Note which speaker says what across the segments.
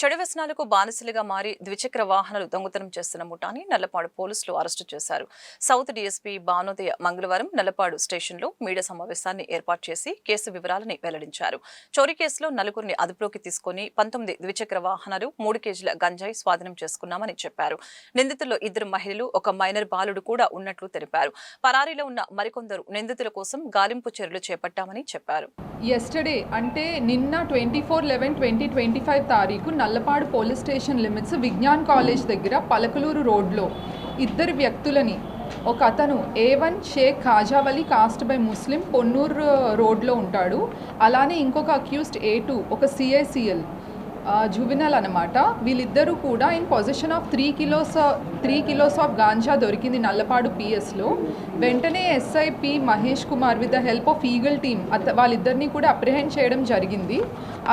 Speaker 1: చెడు వ్యసనాలకు బానిసలుగా మారి ద్విచక్ర వాహనాలు దొంగతనం చేస్తున్న ముఠాని నల్లపాడు పోలీసులు అరెస్టు చేశారు. సౌత్ డీఎస్పీ భానోదయ మంగళవారం నల్లపాడు స్టేషన్లో మీడియా సమావేశాన్ని ఏర్పాటు చేసి కేసు వివరాలని వెల్లడించారు. చోరీ కేసులో నలుగురిని అదుపులోకి తీసుకుని పంతొమ్మిది ద్విచక్ర వాహనాలు మూడు కేజీల గంజాయి స్వాధీనం చేసుకున్నామని చెప్పారు. నిందితుల్లో ఇద్దరు మహిళలు ఒక మైనర్ బాలుడు కూడా ఉన్నట్లు తెలిపారు. పరారీలో ఉన్న మరికొందరు నిందితుల కోసం గాలింపు చర్యలు చేపట్టామని చెప్పారు.
Speaker 2: ఎస్టర్డే అంటే నిన్న twenty four eleven twenty twenty five తారీఖు Nallapadu police station limits Vignan college దగ్గర పలకలూరు రోడ్లో ఇద్దరు వ్యక్తులని ఒక అతను A one Shaik Khajavali caste by Muslim Ponnur రోడ్లో ఉంటాడు. అలానే ఇంకొక అక్యూస్డ్ ఏ టూ ఒక సిఐసిఎల్ జువినల్ అనమాట వీళ్ళిద్దరూ కూడా in possession of three kilos three kilos of ganja దొరికింది నల్లపాడు పిఎస్లో వెంటనే SIP Mahesh Kumar with the help of Eagle team అత వాళ్ళిద్దరిని కూడా అప్రిహెండ్ చేయడం జరిగింది.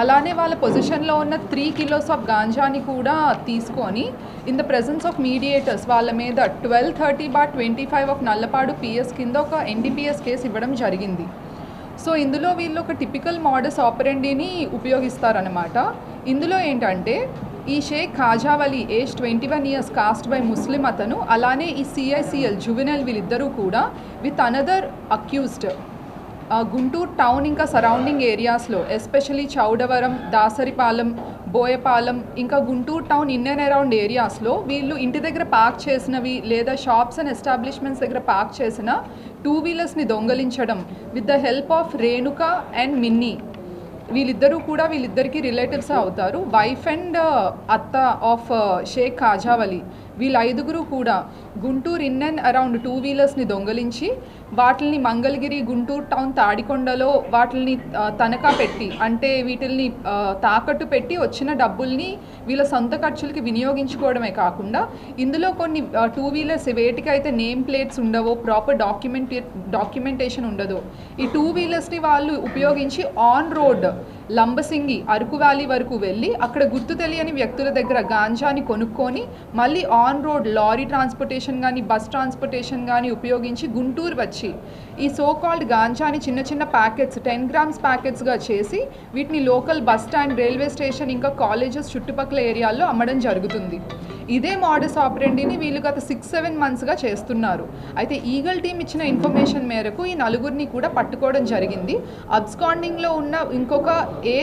Speaker 2: అలానే వాళ్ళ పొజిషన్లో ఉన్న త్రీ కిలోస్ ఆఫ్ గాంజాని కూడా తీసుకొని in the presence of mediators వాళ్ళ మీద twelve thirty bar twenty five of Nallapadu PS కింద ఒక ఎన్డీపీఎస్ కేసు ఇవ్వడం జరిగింది. సో ఇందులో వీళ్ళు ఒక టిపికల్ మోడస్ ఆపరెండీని ఉపయోగిస్తారనమాట ఇందులో ఏంటంటే ఈ Shaik Khajavali age twenty one years caste by Muslim అతను అలానే ఈ సిఐసిఎల్ జువెనల్ వీళ్ళిద్దరూ కూడా with another accused Guntur town ఇంకా సరౌండింగ్ ఏరియాస్లో ఎస్పెషలీ చౌడవరం దాసరిపాలెం బోయపాలెం ఇంకా Guntur town in and around ఏరియాస్లో వీళ్ళు ఇంటి దగ్గర పార్క్ చేసినవి లేదా షాప్స్ అండ్ ఎస్టాబ్లిష్మెంట్స్ దగ్గర పార్క్ చేసిన టూ వీలర్స్ని దొంగలించడం with the help of Renuka and Minni. వీళ్ళిద్దరూ కూడా వీళ్ళిద్దరికి రిలేటివ్స్ అవుతారు. వైఫ్ అండ్ అత్త ఆఫ్ షేక్ ఖాజావలి వీళ్ళ ఐదుగురు కూడా Guntur in and around two వీలర్స్ని దొంగలించి వాటిని మంగళగిరి గుంటూరు టౌన్ తాడికొండలో వాటిని తనఖా పెట్టి అంటే వీటిల్ని తాకట్టు పెట్టి వచ్చిన డబ్బుల్ని వీళ్ళ సొంత ఖర్చులకి వినియోగించుకోవడమే కాకుండా ఇందులో కొన్ని టూ వీలర్స్ వేటికైతే నేమ్ ప్లేట్స్ ఉండవో ప్రాపర్ డాక్యుమెంట్ డాక్యుమెంటేషన్ ఉండదు ఈ టూ వీలర్స్ని వాళ్ళు ఉపయోగించి on road Lambasingi Araku valley వరకు వెళ్ళి అక్కడ గుర్తు తెలియని వ్యక్తుల దగ్గర గాంజాని కొనుక్కొని మళ్ళీ ఆన్ రోడ్ లారీ ట్రాన్స్పోర్టేషన్ కానీ బస్ ట్రాన్స్పోర్టేషన్ కానీ ఉపయోగించి గుంటూరు వచ్చి ఈ సో కాల్డ్ గాంజాని చిన్న చిన్న ప్యాకెట్స్ టెన్ గ్రామ్స్ ప్యాకెట్స్గా చేసి వీటిని local bus stand railway station ఇంకా కాలేజెస్ చుట్టుపక్కల ఏరియాల్లో అమ్మడం జరుగుతుంది. ఇదే మోడస్ ఆపరెండిని వీళ్ళు గత సిక్స్ సెవెన్ మంత్స్గా చేస్తున్నారు. అయితే ఈగల్ టీం ఇచ్చిన ఇన్ఫర్మేషన్ మేరకు ఈ నలుగురిని కూడా పట్టుకోవడం జరిగింది. అబ్స్కాండింగ్లో ఉన్న ఇంకొక ఏ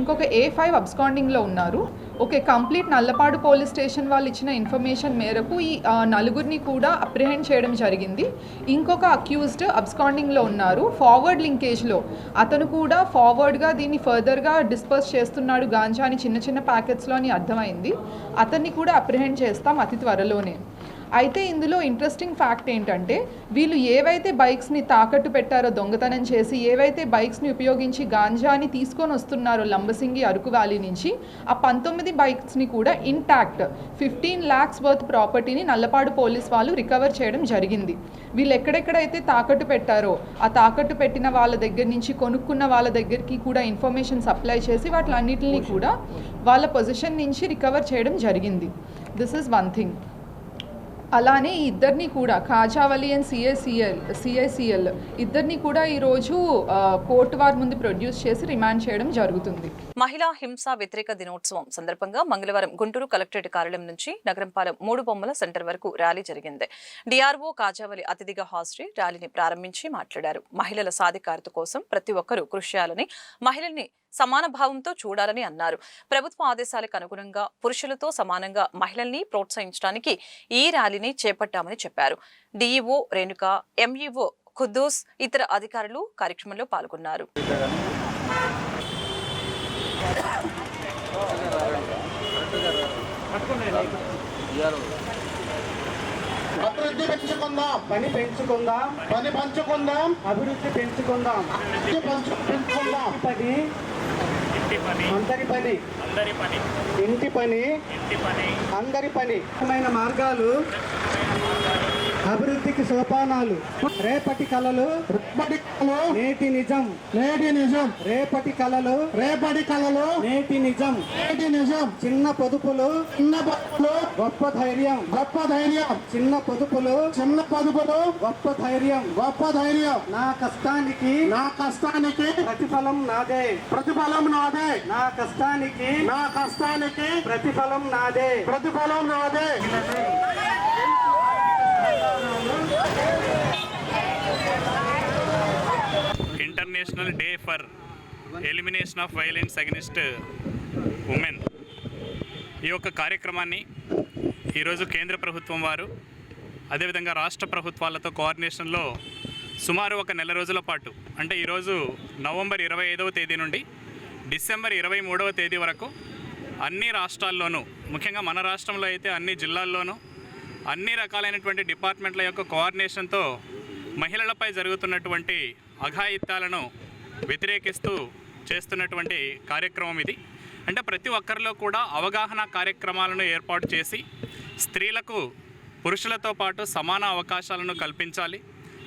Speaker 2: ఇంకొక ఏ ఫైవ్ అబ్స్కాండింగ్లో ఉన్నారు. Okay complete Nallapadu police station వాళ్ళు ఇచ్చిన ఇన్ఫర్మేషన్ మేరకు ఈ నలుగురిని కూడా అప్రిహెండ్ చేయడం జరిగింది. ఇంకొక అక్యూజ్డ్ అబ్స్కాండింగ్లో ఉన్నారు. ఫార్వర్డ్ లింకేజ్లో. అతను కూడా ఫార్వర్డ్గా దీన్ని ఫర్దర్గా డిస్పర్స్ చేస్తున్నాడు గాంజాని చిన్న చిన్న ప్యాకెట్స్లో అని అర్థమైంది. అతన్ని కూడా అప్రిహెండ్ చేస్తాం అతి త్వరలోనే. అయితే ఇందులో ఇంట్రెస్టింగ్ ఫ్యాక్ట్ ఏంటంటే వీళ్ళు ఏవైతే బైక్స్ని తాకట్టు పెట్టారో దొంగతనం చేసి ఏవైతే బైక్స్ని ఉపయోగించి గాంజాని తీసుకొని వస్తున్నారో లంబసింగి అరకు వ్యాలీ నుంచి ఆ పంతొమ్మిది బైక్స్ని కూడా ఇంటాక్ట్ ఫిఫ్టీన్ ల్యాక్స్ వర్త్ ప్రాపర్టీని నల్లపాడు పోలీస్ వాళ్ళు రికవర్ చేయడం జరిగింది. వీళ్ళు ఎక్కడెక్కడైతే తాకట్టు పెట్టారో ఆ తాకట్టు పెట్టిన వాళ్ళ దగ్గర నుంచి కొనుక్కున్న వాళ్ళ దగ్గరికి కూడా ఇన్ఫర్మేషన్ సప్లై చేసి వాటిలన్నిటిని కూడా వాళ్ళ పొజిషన్ నుంచి రికవర్ చేయడం జరిగింది. దిస్ ఇస్ వన్ థింగ్ అలానే ఇద్దరిని కూడా ఖాజావలి అండ్ సిఐసిఎల్ సిఐసిఎల్ ఇద్దరిని కూడా ఈరోజు కోర్టు వారి ముందు ప్రొడ్యూస్ చేసి రిమాండ్ చేయడం జరుగుతుంది.
Speaker 1: మహిళా హింస వ్యతిరేక దినోత్సవం సందర్భంగా మంగళవారం గుంటూరు కలెక్టరేట్ కార్యాలయం నుంచి నగరంపాలెం మూడు బొమ్మల సెంటర్ వరకు ర్యాలీ జరిగింది. డిఆర్ఓ కాజావలి అతిథిగా హాజరై ర్యాలీని ప్రారంభించి మాట్లాడారు. మహిళల సాధికారత కోసం ప్రతి ఒక్కరూ కృషి చేయాలని మహిళల్ని సమాన భావంతో చూడాలని అన్నారు. ప్రభుత్వ ఆదేశాలకు అనుగుణంగా పురుషులతో సమానంగా మహిళల్ని ప్రోత్సహించడానికి ఈ ర్యాలీ ర్యాలీని చేపట్టామని చెప్పారు. డిఈఓ రేణుక ఎంఈఓ ఖుద్దూస్ ఇతర అధికారులు కార్యక్రమంలో పాల్గొన్నారు.
Speaker 3: అభివృద్ధి పెంచుకుందాం.
Speaker 4: పని పెంచుకుందాం.
Speaker 3: పని పంచుకుందాం.
Speaker 4: అభివృద్ధి పెంచుకుందాం.
Speaker 3: అభివృద్ధి పంచు పెంచుకుందాం
Speaker 4: పని. అందరి పని. ఇంటి పని. అందరి పని. మార్గాలు. అభివృద్ధికి సోపానాలు. రేపటి కళలు
Speaker 3: రేపటి కళలు
Speaker 4: నేటి నిజం.
Speaker 3: నేటి నిజం.
Speaker 4: రేపటి కళలు
Speaker 3: రేపటి కళలు
Speaker 4: నేటి నిజం.
Speaker 3: నేటి నిజం.
Speaker 4: చిన్న పొదుపులు
Speaker 3: చిన్న పదుపులు
Speaker 4: గొప్ప ధైర్యం.
Speaker 3: గొప్ప ధైర్యం.
Speaker 4: చిన్న పొదుపులు
Speaker 3: చిన్న పదుపులు
Speaker 4: గొప్ప ధైర్యం.
Speaker 3: గొప్ప ధైర్యం.
Speaker 4: నా కష్టానికి
Speaker 3: నా కష్టానికి
Speaker 4: ప్రతిఫలం నాదే.
Speaker 3: ప్రతిఫలం నాదే.
Speaker 4: నా కష్టానికి
Speaker 3: నా కష్టానికి
Speaker 4: ప్రతిఫలం నాదే.
Speaker 3: ప్రతిఫలం నాదే.
Speaker 5: International day for elimination of violence against women ఈ యొక్క కార్యక్రమాన్ని ఈరోజు కేంద్ర ప్రభుత్వం వారు అదేవిధంగా రాష్ట్ర ప్రభుత్వాలతో కోఆర్డినేషన్లో సుమారు ఒక నెల రోజుల పాటు అంటే ఈరోజు నవంబర్ ఇరవై ఐదవ తేదీ నుండి డిసెంబర్ ఇరవై మూడవ తేదీ వరకు అన్ని రాష్ట్రాల్లోనూ ముఖ్యంగా మన రాష్ట్రంలో అయితే అన్ని జిల్లాల్లోనూ అన్ని రకాలైనటువంటి డిపార్ట్మెంట్ల యొక్క కోఆర్డినేషన్తో మహిళలపై జరుగుతున్నటువంటి అఘాయిత్యాలను వ్యతిరేకిస్తూ చేస్తున్నటువంటి కార్యక్రమం ఇది. అంటే ప్రతి ఒక్కరిలో కూడా అవగాహన కార్యక్రమాలను ఏర్పాటు చేసి స్త్రీలకు పురుషులతో పాటు సమాన అవకాశాలను కల్పించాలి.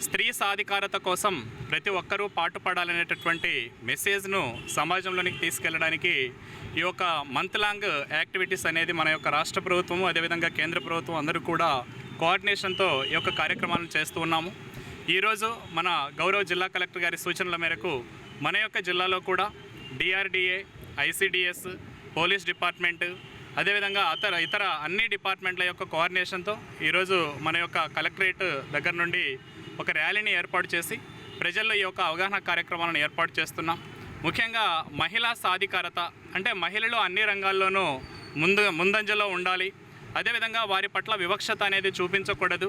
Speaker 5: స్త్రీ సాధికారత కోసం ప్రతి ఒక్కరూ పాటుపడాలనేటటువంటి మెసేజ్ను సమాజంలోనికి తీసుకెళ్ళడానికి ఈ యొక్క మంత్ లాంగ్ యాక్టివిటీస్ అనేది మన యొక్క రాష్ట్ర ప్రభుత్వం అదేవిధంగా కేంద్ర ప్రభుత్వం అందరూ కూడా కోఆర్డినేషన్తో ఈ యొక్క కార్యక్రమాలను చేస్తూ ఉన్నాము. ఈరోజు మన గౌరవ జిల్లా కలెక్టర్ గారి సూచనల మేరకు మన యొక్క జిల్లాలో కూడా డిఆర్డిఏ ఐసిడిఎస్ పోలీస్ డిపార్ట్మెంట్ అదేవిధంగా అతర ఇతర అన్ని డిపార్ట్మెంట్ల యొక్క కోఆర్డినేషన్తో ఈరోజు మన యొక్క కలెక్టరేట్ దగ్గర నుండి ఒక ర్యాలీని ఏర్పాటు చేసి ప్రజల్లో ఈ యొక్క అవగాహన కార్యక్రమాలను ఏర్పాటు చేస్తున్నాం. ముఖ్యంగా మహిళా సాధికారత అంటే మహిళలు అన్ని రంగాల్లోనూ ముందు ముందంజలో ఉండాలి. అదేవిధంగా వారి పట్ల వివక్షత అనేది చూపించకూడదు.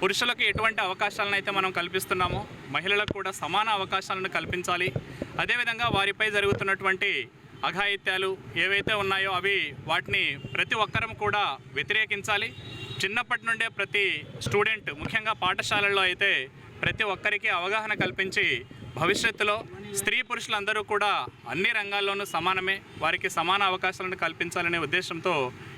Speaker 5: పురుషులకు ఎటువంటి అవకాశాలను అయితే మనం కల్పిస్తున్నామో మహిళలకు కూడా సమాన అవకాశాలను కల్పించాలి. అదేవిధంగా వారిపై జరుగుతున్నటువంటి అఘాయిత్యాలు ఏవైతే ఉన్నాయో అవి వాటిని ప్రతి ఒక్కరం కూడా వ్యతిరేకించాలి. చిన్నప్పటి నుండే ప్రతి స్టూడెంట్ ముఖ్యంగా పాఠశాలల్లో అయితే ప్రతి ఒక్కరికి అవగాహన కల్పించి భవిష్యత్తులో స్త్రీ పురుషులందరూ కూడా అన్ని రంగాల్లోనూ సమానమే వారికి సమాన అవకాశాలను కల్పించాలనే ఉద్దేశంతో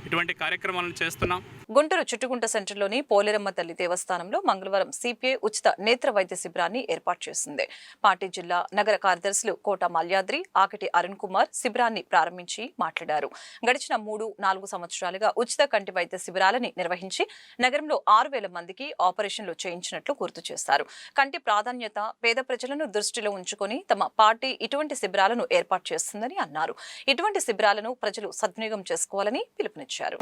Speaker 5: ఇటువంటి కార్యక్రమాలను చేస్తున్నాం.
Speaker 1: గుంటూరు చుట్టుగుంట సెంటర్లోని పోలేరమ్మ తల్లి దేవస్థానంలో మంగళవారం సిపిఐ ఉచిత నేత్ర వైద్య శిబిరాన్ని ఏర్పాటు చేసింది. పార్టీ జిల్లా నగర కార్యదర్శులు కోట మల్యాద్రి ఆకటి అరుణ్ కుమార్ శిబిరాన్ని ప్రారంభించి మాట్లాడారు. గడిచిన మూడు నాలుగు సంవత్సరాలుగా ఉచిత కంటి వైద్య శిబిరాలని నిర్వహించి నగరంలో ఆరు వేల మందికి ఆపరేషన్లు చేయించినట్లు గుర్తు చేశారు. కంటి ప్రాధాన్యత పేద ప్రజలను దృష్టిలో ఉంచుకొని తమ పార్టీ ఇటువంటి శిబిరాలను ఏర్పాటు చేస్తుందని అన్నారు. ఇటువంటి శిబిరాలను ప్రజలు సద్వినియోగం చేసుకోవాలని పిలుపునిచ్చారు.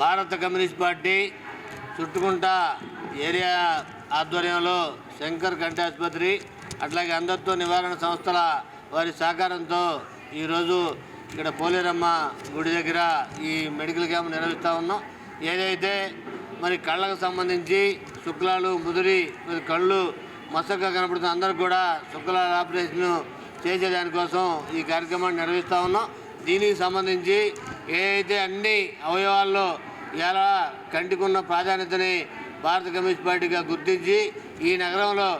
Speaker 6: భారత కమ్యూనిస్ట్ పార్టీ చుట్టుకుంట ఏరియా ఆధ్వర్యంలో శంకర్ కంటి ఆసుపత్రి అట్లాగే అంధత్వ నివారణ సంస్థల వారి సహకారంతో ఈరోజు ఇక్కడ పోలేరమ్మ గుడి దగ్గర ఈ మెడికల్ క్యాంప్ నిర్వహిస్తూ ఉన్నాం. ఏదైతే మరి కళ్ళకు సంబంధించి శుక్లాలు ముదిరి మరి కళ్ళు మసగ్గా కనపడుతున్న అందరికి కూడా శుక్లాల ఆపరేషన్ చేసేదానికోసం ఈ కార్యక్రమాన్ని నిర్వహిస్తూ ఉన్నాం. దీనికి సంబంధించి ఏదైతే అన్ని అవయవాల్లో ఎలా కంటికున్న ప్రాధాన్యతని భారత కమ్యూనిస్ట్ పార్టీగా గుర్తించి ఈ నగరంలో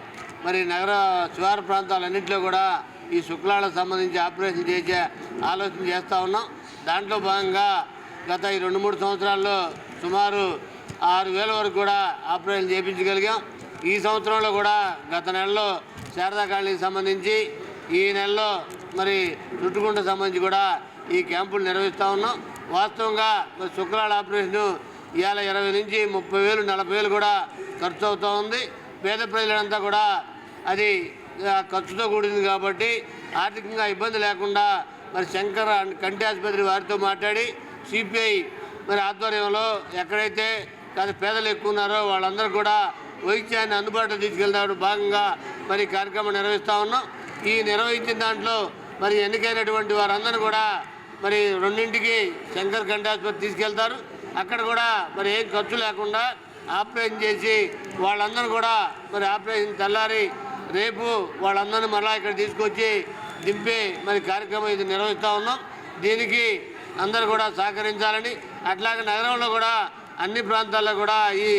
Speaker 6: మరి నగర శివారు ప్రాంతాలన్నింటిలో కూడా ఈ శుక్లాలకు సంబంధించి ఆపరేషన్ చేసే ఆలోచన చేస్తూ ఉన్నాం. దాంట్లో భాగంగా గత ఈ రెండు మూడు సంవత్సరాల్లో సుమారు ఆరు వేల వరకు కూడా ఆపరేషన్ చేయించగలిగాం ఈ సంవత్సరంలో కూడా గత నెలలో శారదా కాలనీకి సంబంధించి ఈ నెలలో మరి చుట్టుకుంట సంబంధించి కూడా ఈ క్యాంపులు నిర్వహిస్తూ ఉన్నాం. వాస్తవంగా మరి శుక్రాల ఆపరేషన్ ఇవాళ ఇరవై నుంచి ముప్పై వేలు నలభై వేలు కూడా ఖర్చు అవుతూ ఉంది. పేద ప్రజలంతా కూడా అది ఖర్చుతో కూడింది కాబట్టి ఆర్థికంగా ఇబ్బంది లేకుండా మరి శంకర్ కంటి ఆసుపత్రి వారితో మాట్లాడి సిపిఐ మరి ఆధ్వర్యంలో ఎక్కడైతే కాదు పేదలు ఎక్కువ ఉన్నారో వాళ్ళందరూ కూడా వైద్యాన్ని అందుబాటులో తీసుకెళ్తాడు భాగంగా మరి కార్యక్రమం నిర్వహిస్తూ ఉన్నాం. ఈ నిర్వహించిన దాంట్లో మరి ఎన్నికైనటువంటి వారందరూ కూడా మరి రెండింటికి శంకర్ కంటి తీసుకెళ్తారు. అక్కడ కూడా మరి ఏం ఖర్చు లేకుండా ఆపరేషన్ చేసి వాళ్ళందరూ కూడా మరి ఆపరేషన్ తెల్లారి రేపు వాళ్ళందరినీ మరలా ఇక్కడ తీసుకొచ్చి దింపే మరి కార్యక్రమం ఇది నిర్వహిస్తూ ఉన్నాం. దీనికి అందరూ కూడా సహకరించాలని అట్లాగే నగరంలో కూడా అన్ని ప్రాంతాల్లో కూడా ఈ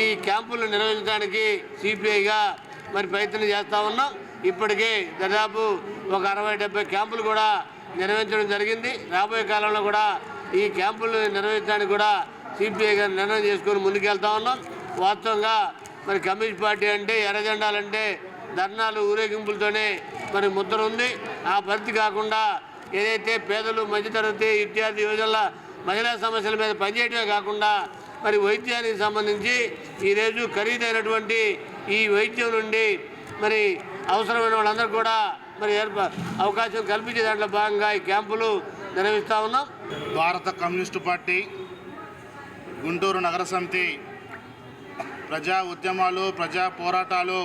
Speaker 6: ఈ క్యాంపులు నిర్వహించడానికి సిపిఐగా మరి ప్రయత్నం చేస్తూ ఉన్నాం. ఇప్పటికే దాదాపు ఒక అరవై డెబ్బై క్యాంపులు కూడా నిర్వహించడం జరిగింది. రాబోయే కాలంలో కూడా ఈ క్యాంపులు నిర్వహించడానికి కూడా సిపిఐ గారు నిర్ణయం చేసుకొని ముందుకెళ్తా ఉన్నాం. వాస్తవంగా మరి కమ్యూనిస్ట్ పార్టీ అంటే ఎర్రజెండాలంటే ధర్నాలు ఊరేగింపులతోనే మరి ముద్ర ఉంది. ఆ పరిధి కాకుండా ఏదైతే పేదలు మధ్యతరగతి ఇత్యాది యువజనుల మహిళా సమస్యల మీద పనిచేయడమే కాకుండా మరి వైద్యానికి సంబంధించి ఈరోజు ఖరీదైనటువంటి ఈ వైద్యం నుండి మరి అవసరమైన వాళ్ళందరూ కూడా మరి అవకాశం కల్పించే దాంట్లో భాగంగా ఈ క్యాంపులు నిర్వహిస్తూ ఉన్నాం.
Speaker 7: భారత కమ్యూనిస్టు పార్టీ గుంటూరు నగర సమితి ప్రజా ఉద్యమాలు ప్రజా పోరాటాలు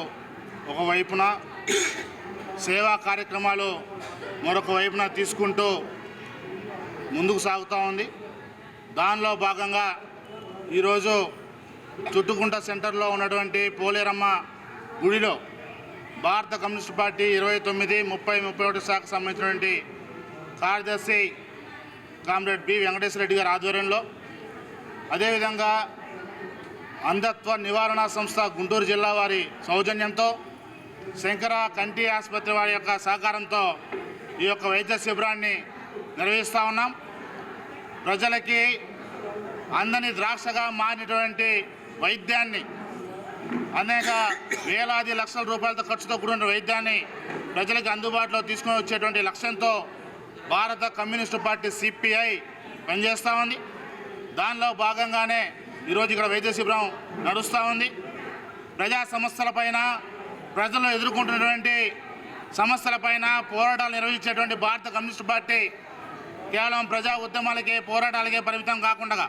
Speaker 7: ఒకవైపున సేవా కార్యక్రమాలు మరొక వైపున తీసుకుంటూ ముందుకు సాగుతూ ఉంది. దానిలో భాగంగా ఈరోజు చుట్టుకుంట సెంటర్లో ఉన్నటువంటి పోలేరమ్మ గుడిలో భారత కమ్యూనిస్ట్ పార్టీ ఇరవై తొమ్మిది ముప్పై ముప్పై ఒకటి శాఖకు సంబంధించినటువంటి కార్యదర్శి కామ్రేడ్ బి వెంకటేశ్వర రెడ్డి గారి ఆధ్వర్యంలో అదేవిధంగా అంధత్వ నివారణ సంస్థ గుంటూరు జిల్లా వారి సౌజన్యంతో శంకర కంటి ఆసుపత్రి వారి యొక్క సహకారంతో ఈ యొక్క వైద్య శిబిరాన్ని నిర్వహిస్తూ ఉన్నాం. ప్రజలకి అందని ద్రాక్షగా మారినటువంటి వైద్యాన్ని అనేక వేలాది లక్షల రూపాయలతో ఖర్చుతో కూడిన వైద్యాన్ని ప్రజలకు అందుబాటులో తీసుకొని వచ్చేటువంటి లక్ష్యంతో భారత కమ్యూనిస్టు పార్టీ సిపిఐ పనిచేస్తూ ఉంది. దానిలో భాగంగానే ఈరోజు ఇక్కడ వైద్య శిబిరం నడుస్తూ ఉంది. ప్రజా సమస్యలపైన ప్రజలు ఎదుర్కొంటున్నటువంటి సమస్యలపైన పోరాటాలు నిర్వహించేటువంటి భారత కమ్యూనిస్టు పార్టీ కేవలం ప్రజా ఉద్యమాలకే పోరాటాలకే పరిమితం కాకుండా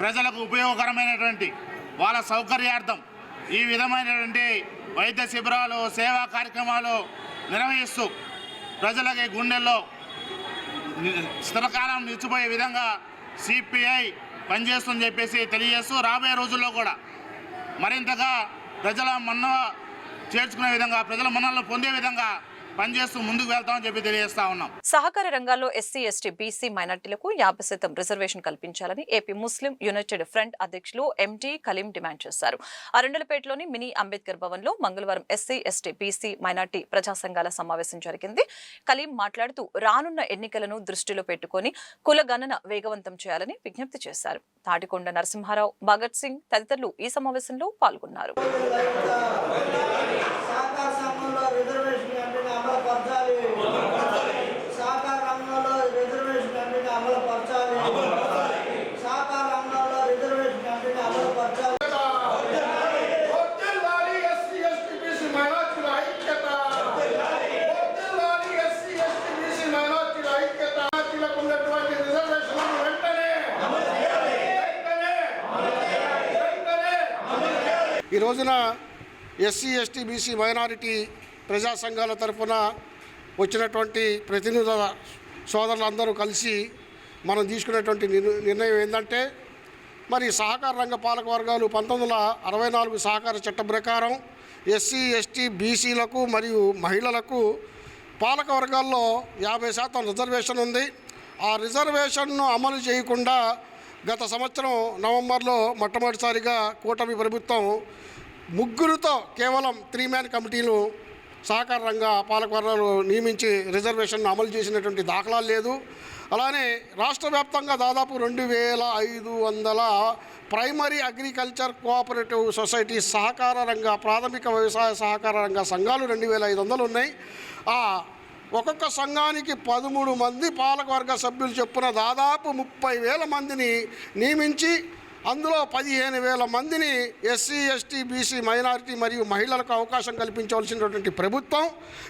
Speaker 7: ప్రజలకు ఉపయోగకరమైనటువంటి వాళ్ళ సౌకర్యార్థం ఈ విధమైనటువంటి వైద్య శిబిరాలు సేవా కార్యక్రమాలు నిర్వహిస్తూ ప్రజలకి గుండెల్లో స్థిరకాలం నిలిచిపోయే విధంగా సిపిఐ పనిచేస్తుందని చెప్పేసి తెలియజేస్తూ రాబోయే రోజుల్లో కూడా మరింతగా ప్రజల మన్న చేర్చుకునే విధంగా ప్రజల మన్నలను పొందే విధంగా పనిచేస్తూ ముందుకు వెళ్తామని చెప్పి తెలియజేస్తా ఉన్నాం.
Speaker 1: సహకార రంగాల్లో ఎస్సీ ఎస్టీ బీసీ మైనార్టీలకు యాభై శాతం రిజర్వేషన్ కల్పించాలని ఏపీ ముస్లిం యునైటెడ్ ఫ్రంట్ అధ్యక్షులు ఎంటీ కలీం డిమాండ్ చేశారు. అరండలపేటలోని మినీ అంబేద్కర్ భవన్లో మంగళవారం ఎస్సీ ఎస్టీ బీసీ మైనార్టీ ప్రజా సంఘాల సమావేశం జరిగింది. కలీం మాట్లాడుతూ రానున్న ఎన్నికలను దృష్టిలో పెట్టుకుని కుల గణన వేగవంతం చేయాలని విజ్ఞప్తి చేశారు. తాటికొండ నరసింహారావు భగత్ సింగ్ తదితరులు ఈ సమావేశంలో పాల్గొన్నారు
Speaker 8: సహకార సంఘంలో రిజర్వేషన్ వెంటనే అమలు పరచాలి సహకార రంగంలో రిజర్వేషన్ వెంటనే అమలు పరచాలి సహకార రంగంలో రిజర్వేషన్ వెంటనే అమలు పరచాలి
Speaker 3: వర్ధిల్లాలి ఎస్సీ ఎస్టీ బీసీ మైనార్టీల ఐక్యత వర్ధిల్లాలి ఎస్సీ ఎస్టీ బీసీ మైనార్టీల ఐక్యత మైనార్టీలకు ఉన్నటువంటి రిజర్వేషన్లను వెంటనే వెంటనే వెంటనే ఈ రోజున ఎస్సీ ఎస్టీ బీసీ మైనారిటీ ప్రజా సంఘాల తరఫున వచ్చినటువంటి ప్రతినిధుల సోదరులందరూ కలిసి మనం తీసుకునేటువంటి నిర్ణయం ఏంటంటే మరి సహకార రంగ పాలక వర్గాలు పంతొమ్మిది వందల అరవై నాలుగు సహకార చట్టం ప్రకారం ఎస్సీ ఎస్టీ బీసీలకు మరియు మహిళలకు పాలక వర్గాల్లో యాభై శాతం రిజర్వేషన్ ఉంది. ఆ రిజర్వేషన్ను అమలు చేయకుండా గత సంవత్సరం నవంబర్లో మొట్టమొదటిసారిగా కూటమి ప్రభుత్వం ముగ్గురుతో కేవలం త్రీ మ్యాన్ కమిటీలు సహకార రంగ పాలకవర్గాలు నియమించి రిజర్వేషన్ను అమలు చేసినటువంటి దాఖలాలు లేదు. అలానే రాష్ట్ర వ్యాప్తంగా దాదాపు రెండు వేల ఐదు వందల ప్రైమరీ అగ్రికల్చర్ కోఆపరేటివ్ సొసైటీ సహకార రంగ ప్రాథమిక వ్యవసాయ సహకార రంగ సంఘాలు రెండు వేల ఐదు వందలు ఉన్నాయి. ఆ ఒక్కొక్క సంఘానికి పదమూడు మంది పాలకవర్గ సభ్యులు చొప్పున దాదాపు ముప్పై వేల మందిని నియమించి అందులో పదిహేను వేల మందిని ఎస్సీ ఎస్టీ బీసీ మైనారిటీ మరియు మహిళలకు అవకాశం కల్పించవలసినటువంటి ప్రభుత్వం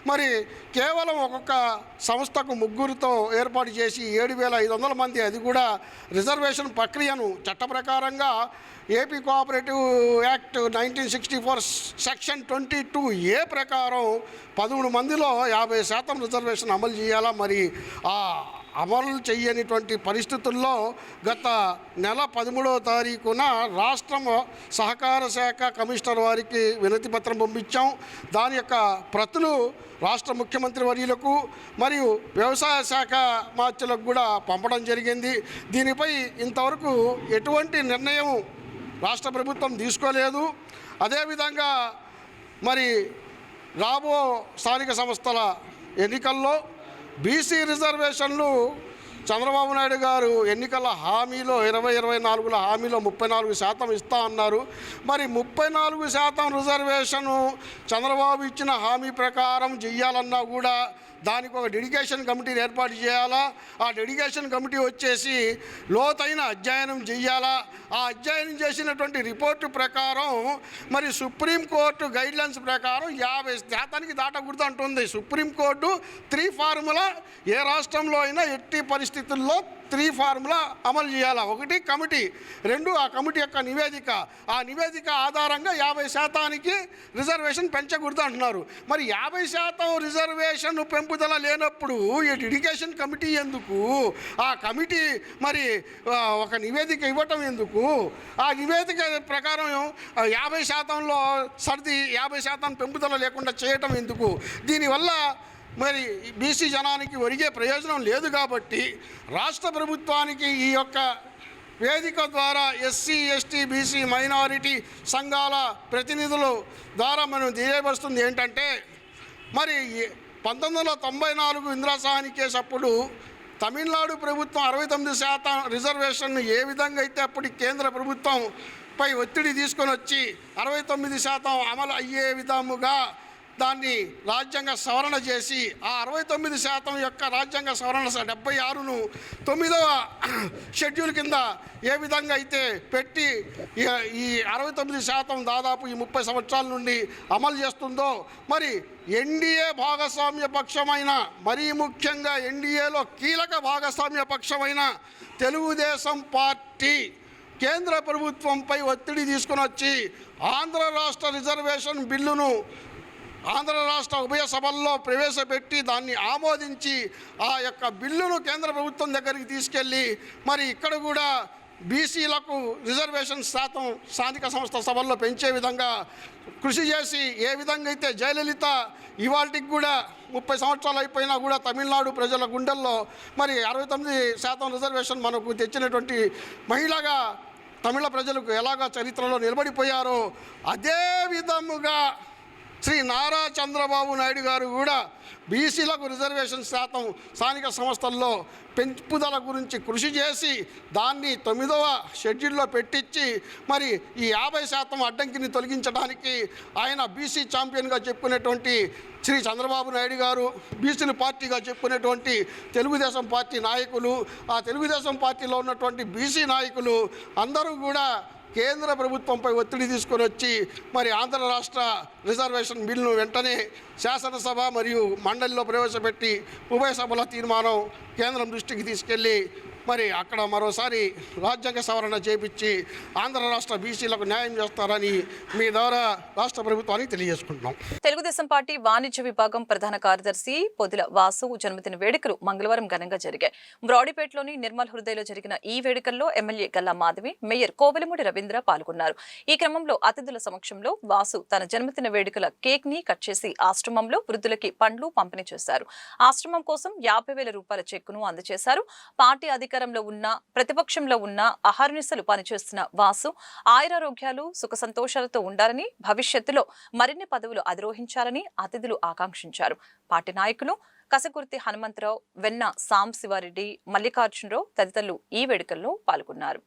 Speaker 3: మరి కేవలం ఒక్కొక్క సంస్థకు ముగ్గురితో ఏర్పాటు చేసి ఏడు వేల ఐదు వందల మంది అది కూడా రిజర్వేషన్ ప్రక్రియను చట్ట ప్రకారంగా AP cooperative act nineteen sixty four section twenty two A ప్రకారం పదమూడు మందిలో యాభై శాతం రిజర్వేషన్ అమలు చేయాలా మరి ఆ అమలు చేయనిటువంటి పరిస్థితుల్లో గత నెల పదమూడవ తారీఖున రాష్ట్రం సహకార శాఖ కమిషనర్ వారికి వినతి పత్రం పంపించాం. దాని యొక్క ప్రతులు రాష్ట్ర ముఖ్యమంత్రి వర్యులకు మరియు వ్యవసాయ శాఖ మార్చులకు కూడా పంపడం జరిగింది. దీనిపై ఇంతవరకు ఎటువంటి నిర్ణయం రాష్ట్ర ప్రభుత్వం తీసుకోలేదు. అదేవిధంగా మరి రాబో స్థానిక సంస్థల ఎన్నికల్లో బీసీ రిజర్వేషన్లు చంద్రబాబు నాయుడు గారు ఎన్నికల హామీలో ఇరవై ఇరవై నాలుగుల హామీలో ముప్పై నాలుగు శాతం ఇస్తా అన్నారు. మరి ముప్పై నాలుగు శాతం రిజర్వేషను చంద్రబాబు ఇచ్చిన హామీ ప్రకారం చెయ్యాలన్నా కూడా దానికి ఒక డెడికేషన్ కమిటీని ఏర్పాటు చేయాలా? ఆ డెడికేషన్ కమిటీ వచ్చేసి లోతైన అధ్యయనం చేయాలా ఆ అధ్యయనం చేసినటువంటి రిపోర్టు ప్రకారం మరి సుప్రీంకోర్టు గైడ్లైన్స్ ప్రకారం యాభై శాతానికి దాటకూడదు అంటుంది సుప్రీంకోర్టు త్రీ ఫార్ములా ఏ రాష్ట్రంలో అయినా ఎట్టి పరిస్థితుల్లో త్రీ ఫార్ములా అమలు చేయాలా? ఒకటి కమిటీ రెండు ఆ కమిటీ యొక్క నివేదిక. ఆ నివేదిక ఆధారంగా యాభై శాతానికి రిజర్వేషన్ పెంచకూడదు అంటున్నారు. మరి యాభై శాతం రిజర్వేషన్ పెంపుదల లేనప్పుడు ఈ డెడికేషన్ కమిటీ ఎందుకు? ఆ కమిటీ మరి ఒక నివేదిక ఇవ్వటం ఎందుకు? ఆ నివేదిక ప్రకారం యాభై శాతంలో సర్ది యాభై శాతం పెంపుదల లేకుండా చేయటం ఎందుకు? దీనివల్ల మరి బీసీ జనానికి ఒరిగే ప్రయోజనం లేదు కాబట్టి రాష్ట్ర ప్రభుత్వానికి ఈ యొక్క వేదిక ద్వారా ఎస్సీ ఎస్టీ బీసీ మైనారిటీ సంఘాల ప్రతినిధులు ద్వారా మనం తెలియపరుస్తుంది ఏంటంటే మరి పంతొమ్మిది వందల తొంభై నాలుగు ఇందిరా సహాని కేసు అప్పుడు తమిళనాడు ప్రభుత్వం అరవై తొమ్మిది శాతం రిజర్వేషన్ను ఏ విధంగా అయితే అప్పటి కేంద్ర ప్రభుత్వం పై ఒత్తిడి తీసుకొని వచ్చి అరవై తొమ్మిది శాతం అమలు అయ్యే విధముగా దాన్ని రాజ్యాంగ సవరణ చేసి ఆ అరవై తొమ్మిది శాతం యొక్క రాజ్యాంగ సవరణ డెబ్బై ఆరును తొమ్మిదవ షెడ్యూల్ కింద ఏ విధంగా అయితే పెట్టి ఈ- ఈ అరవై తొమ్మిది శాతం దాదాపు ఈ ముప్పై సంవత్సరాల నుండి అమలు చేస్తుందో మరి ఎన్డీఏ భాగస్వామ్య పక్షమైన మరీ ముఖ్యంగా ఎన్డీఏలో కీలక భాగస్వామ్య పక్షమైన తెలుగుదేశం పార్టీ కేంద్ర ప్రభుత్వంపై ఒత్తిడి తీసుకుని వచ్చి ఆంధ్ర రాష్ట్ర రిజర్వేషన్ బిల్లును ఆంధ్ర రాష్ట్ర ఉభయ సభల్లో ప్రవేశపెట్టి దాన్ని ఆమోదించి ఆ యొక్క బిల్లును కేంద్ర ప్రభుత్వం దగ్గరికి తీసుకెళ్ళి మరి ఇక్కడ కూడా బీసీలకు రిజర్వేషన్ శాతం స్థానిక సంస్థ సభల్లో పెంచే విధంగా కృషి చేసి ఏ విధంగా అయితే జయలలిత ఇవాళకి కూడా ముప్పై సంవత్సరాలు అయిపోయినా కూడా తమిళనాడు ప్రజల గుండెల్లో మరి అరవై తొమ్మిది శాతం రిజర్వేషన్ మనకు తెచ్చినటువంటి మహిళగా తమిళ ప్రజలకు ఎలాగా చరిత్రలో నిలబడిపోయారో అదే విధముగా శ్రీ నారా చంద్రబాబు నాయుడు గారు కూడా బీసీలకు రిజర్వేషన్ శాతం స్థానిక సంస్థల్లో పెంపుదల గురించి కృషి చేసి దాన్ని తొమ్మిదవ షెడ్యూల్లో పెట్టించి మరి ఈ యాభై శాతం అడ్డంకిని తొలగించడానికి ఆయన బీసీ ఛాంపియన్గా చెప్పుకునేటువంటి శ్రీ చంద్రబాబు నాయుడు గారు బీసీల పార్టీగా చెప్పుకునేటువంటి తెలుగుదేశం పార్టీ నాయకులు ఆ తెలుగుదేశం పార్టీలో ఉన్నటువంటి బీసీ నాయకులు అందరూ కూడా కేంద్ర ప్రభుత్వంపై ఒత్తిడి తీసుకొని వచ్చి మరి ఆంధ్ర రాష్ట్ర రిజర్వేషన్ బిల్లును వెంటనే శాసనసభ మరియు మండలిలో ప్రవేశపెట్టి ఉభయ సభల తీర్మానం కేంద్రం దృష్టికి తీసుకెళ్ళి మరి అక్కడ మరోసారి రాజ్యాంగ సవరణ చేపించి ఆంధ్ర రాష్ట్ర బీసీలకు న్యాయం చేస్తారని మీ ద్వారా రాష్ట్ర ప్రభుత్వానికి తెలియజేసుకుంటున్నాం.
Speaker 1: తెలుగుదేశం పార్టీ వాణిజ్య విభాగం ప్రధాన కార్యదర్శి పొదిల వాసు జన్మదిన వేడుకలు మంగళవారం ఘనంగా జరిగాయి. బ్రాడీపేటలోని నిర్మల్ హృదయలో జరిగిన ఈ వేడుకల్లో ఎమ్మెల్యే గల్లా మాధవి మేయర్ కోవెలమూడి రవీంద్ర పాల్గొన్నారు. ఈ క్రమంలో అతిథుల సమక్షంలో వాసు తన జన్మదిన వేడుకల కేక్ని కట్ చేసి ఆశ్రమంలో వృద్ధులకి పండ్లు పంపిణీ చేశారు. ఆశ్రమం కోసం యాభై వేల రూపాయల చెక్కును అందజేశారు. పార్టీ అధికారులు ఉన్న ప్రతిపక్షంలో ఉన్న అహర్నిశలు పనిచేస్తున్న వాసు ఆయురారోగ్యాలు సుఖ సంతోషాలతో ఉండాలని భవిష్యత్తులో మరిన్ని పదవులు అధిరోహించాలని అతిథులు ఆకాంక్షించారు. పార్టీ నాయకులు కసకుర్తి హనుమంతరావు వెన్న సాం శివారెడ్డి మల్లికార్జునరావు తదితరులు ఈ వేడుకల్లో పాల్గొన్నారు.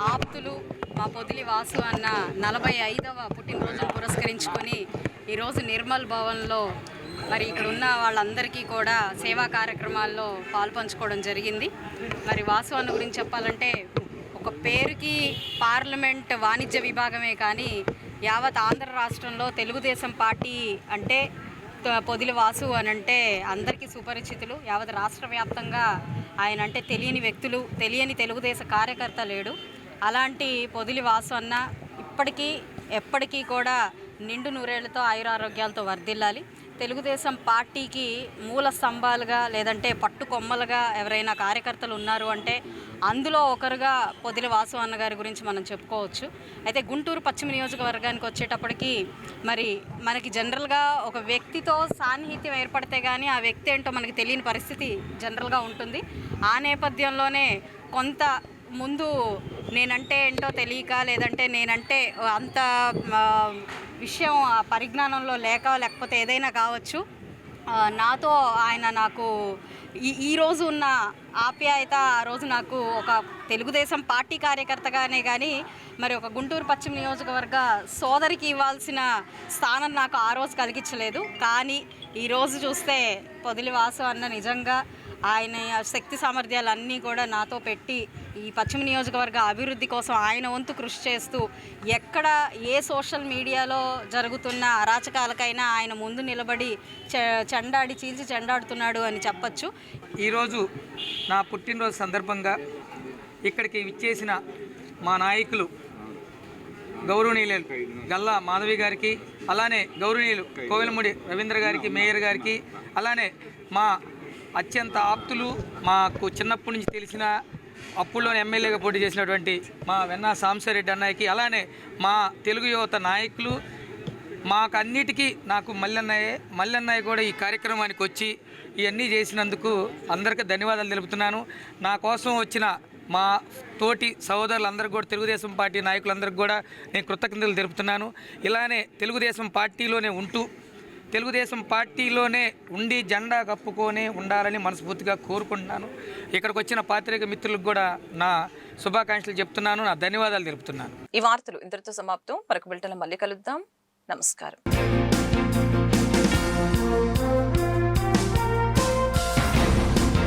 Speaker 9: ఆప్తులు మా పొదిలి వాసు అన్న నలభై ఐదవ పుట్టినరోజును పురస్కరించుకొని ఈరోజు నిర్మల్ భవన్లో మరి ఇక్కడ ఉన్న వాళ్ళందరికీ కూడా సేవా కార్యక్రమాల్లో పాల్పంచుకోవడం జరిగింది. మరి వాసు అన్న గురించి చెప్పాలంటే ఒక పేరుకి పార్లమెంట్ వాణిజ్య విభాగమే కానీ యావత్ ఆంధ్ర రాష్ట్రంలో తెలుగుదేశం పార్టీ అంటే పొదిలి వాసు అని అంటే అందరికీ సుపరిచితులు. యావత్ రాష్ట్ర వ్యాప్తంగా ఆయన అంటే తెలియని వ్యక్తులు తెలియని తెలుగుదేశ కార్యకర్త లేడు. అలాంటి పొదిలి వాసు అన్న ఇప్పటికీ ఎప్పటికీ కూడా నిండు నూరేళ్ళతో ఆయురారోగ్యాలతో వర్ధిల్లాలి. తెలుగుదేశం పార్టీకి మూల స్తంభాలుగా లేదంటే పట్టుకొమ్మలుగా ఎవరైనా కార్యకర్తలు ఉన్నారు అంటే అందులో ఒకరుగా పొదిలి వాసు అన్న గారి గురించి మనం చెప్పుకోవచ్చు. అయితే గుంటూరు పశ్చిమ నియోజకవర్గానికి వచ్చేటప్పటికి మరి మనకి జనరల్గా ఒక వ్యక్తితో సాన్నిహిత్యం ఏర్పడితే కానీ ఆ వ్యక్తి ఏంటో మనకి తెలియని పరిస్థితి జనరల్గా ఉంటుంది. ఆ నేపథ్యంలోనే కొంత ముందు నేనంటే ఏంటో తెలియక లేదంటే నేనంటే అంత విషయం ఆ పరిజ్ఞానంలో లేక లేకపోతే ఏదైనా కావచ్చు. నాతో ఆయన నాకు ఈ ఈరోజు ఉన్న ఆప్యాయత ఆ రోజు నాకు ఒక తెలుగుదేశం పార్టీ కార్యకర్తగానే కానీ మరి ఒక గుంటూరు పశ్చిమ నియోజకవర్గ సోదరికి ఇవ్వాల్సిన స్థానం నాకు ఆ రోజు కలిగించలేదు. కానీ ఈరోజు చూస్తే పొదిలి వాసు అన్న నిజంగా ఆయన శక్తి సామర్థ్యాలు అన్నీ కూడా నాతో పెట్టి ఈ పశ్చిమ నియోజకవర్గ అభివృద్ధి కోసం ఆయన వంతు కృషి చేస్తూ ఎక్కడ ఏ సోషల్ మీడియాలో జరుగుతున్న అరాచకాలకైనా ఆయన ముందు నిలబడి చె- చెండాడి చీల్చి చెండాడుతున్నాడు అని చెప్పచ్చు.
Speaker 10: ఈరోజు నా పుట్టినరోజు సందర్భంగా ఇక్కడికి విచ్చేసిన మా నాయకులు గౌరవనీయులు గల్లా మాధవి గారికి అలానే గౌరవనీయులు కోవిలముడి రవీంద్ర గారికి మేయర్ గారికి అలానే మా అత్యంత ఆప్తులు మాకు చిన్నప్పటి నుంచి తెలిసిన అప్పుల్లోని ఎమ్మెల్యేగా పోటీ చేసినటువంటి మా వెన్నా సాంబశివరెడ్డి అన్నయ్యకి అలానే మా తెలుగు యువత నాయకులు మాకు అన్నిటికీ నాకు మల్లన్నయ్యే మల్లన్నయ్య కూడా ఈ కార్యక్రమానికి వచ్చి ఇవన్నీ చేసినందుకు అందరికీ ధన్యవాదాలు తెలుపుతున్నాను. నా కోసం వచ్చిన మా తోటి సహోదరులందరికీ కూడా తెలుగుదేశం పార్టీ నాయకులందరికీ కూడా నేను కృతజ్ఞతలు తెలుపుతున్నాను. ఇలానే తెలుగుదేశం పార్టీలోనే ఉంటూ తెలుగుదేశం పార్టీలోనే ఉండి జెండా కప్పుకొని ఉండాలని మనస్ఫూర్తిగా కోరుకుంటున్నాను. ఇక్కడికి వచ్చిన పాత్రిక మిత్రులకు కూడా నా శుభాకాంక్షలు చెప్తున్నాను నా ధన్యవాదాలు తెలుపుతున్నాను.
Speaker 1: ఈ వార్తలు ఇంతటితో సమాప్తం. మరొక బిల్టన్ మళ్ళీ కలుద్దాం. నమస్కారం.